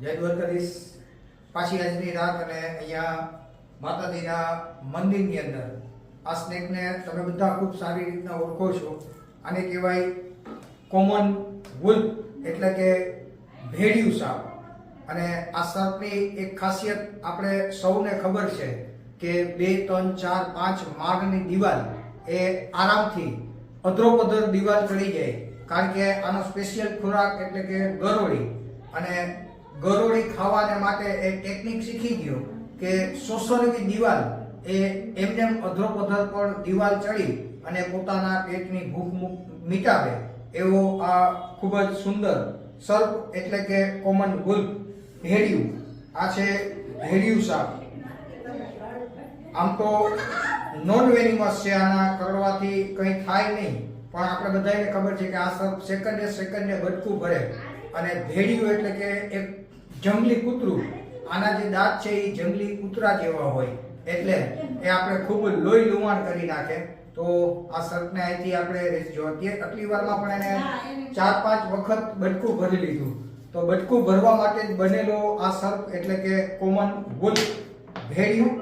જય દ્વારકાધીશ. પાછી આજની રાત અને અહીંયા માતાજીના મંદિરની અંદર આ સ્નેકને તમે બધા ખૂબ સારી રીતના ઓળખો છો. આને કહેવાય કોમન વુલ એટલે કે ભેડિયું સાપ. અને આ સાપની એક ખાસિયત આપણે સૌને ખબર છે કે બે, ત્રણ, ચાર, પાંચ માળની દિવાલ એ આરામથી અધરોપધર દિવાલ ચડી જાય. કારણ કે આનો સ્પેશિયલ ખોરાક એટલે કે ગરોળી. અને ગરોળી માટે એ ટેકનિક શીખી ગયો કે સોસરવી દિવાલ એ એમને અધરો પધર પર દિવાલ ચડી અને પોતાના પેટની ભૂખ મીટાવે એવો આ ખૂબ જ સુંદર સર્પ એટલે કે કોમન ગુલ્પ ભેડિયું આ છે ભેડિયું સાપ આમ તો નોન વેનિમસ છે, આના કરડવાથી કંઈ થાય નહીં. પણ આપણે બધાને ખબર છે કે આ સર્પ સેકન્ડે સેકન્ડે બટકું ભરે. અને ભેડિયું એટલે કે એક જંગલી કૂતરું આના જે દાંત છે એ જંગલી કૂતરા જેવા હોય એટલે એ આપણે ખૂબ લોહી લુવાણ કરી નાખે. તો આ સર્પને અહીંથી આપણે જો અત્યારે આટલી વારમાં પણ એને ચાર પાંચ વખત બટકું ભરી લીધું. તો બટકું ભરવા માટે જ બનેલો આ સર્પ એટલે કે કોમન ગુલ ભેડિયું